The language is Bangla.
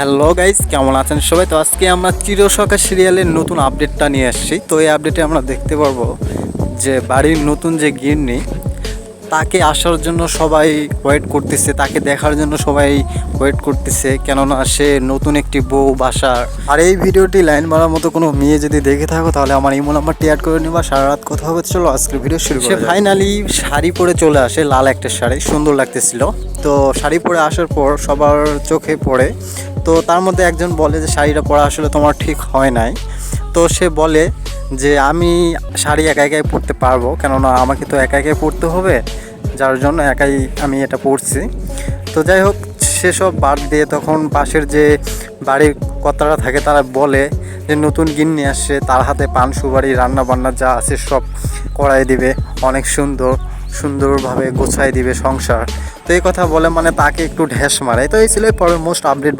হ্যালো গাইস কেমন আছেন সবাই? তো আজকে আমরা চিরসকা সিরিয়ালের নতুন আপডেটটা নিয়ে আসছি। তো এই আপডেটে আমরা দেখতে পারব যে বাড়ির নতুন যে গিন্নি তাকে আসার জন্য সবাই ওয়েট করতেছে তাকে দেখার জন্য সবাই ওয়েট করতেছে কেননা সে নতুন একটি বউ বাসার। আর এই ভিডিওটি লাইন মারার মতো কোনো মেয়ে যদি দেখে থাকো তাহলে আমার ইমো নাম্বারটি অ্যাড করে নিবা। সারা রাত কথা হবে চলো আজকের ভিডিও শুরু সে ফাইনালি শাড়ি পরে চলে আসে লাল একটা শাড়ি সুন্দর লাগতেছিল। তো শাড়ি পরে আসার পর সবার চোখে পড়ে তো তার মধ্যে একজন বলে যে, শাড়িটা পরা আসলে তোমার ঠিক হয় নাই। তো সে বলে যে, আমি শাড়ি একা একাই পরতে পারব, কেননা আমাকে তো একা একাই পরতে হবে, যার জন্য একাই আমি এটা পরছি। তো যাই হোক, সেসব বাদ দিয়ে তখন পাশের যে বাড়ির কর্তারা থাকে, তারা বলে যে, নতুন গিন্নি আসছে, তার হাতে পান, সুপারি রান্না বান্না যা আছে সব করাই দিবে, অনেক সুন্দর, সুন্দরভাবে গোছাই দিবে সংসার। তো এই কথা বলে মানে তাকে একটু ঢেস মারে। তো এই ছিল পরের মোস্ট আপডেট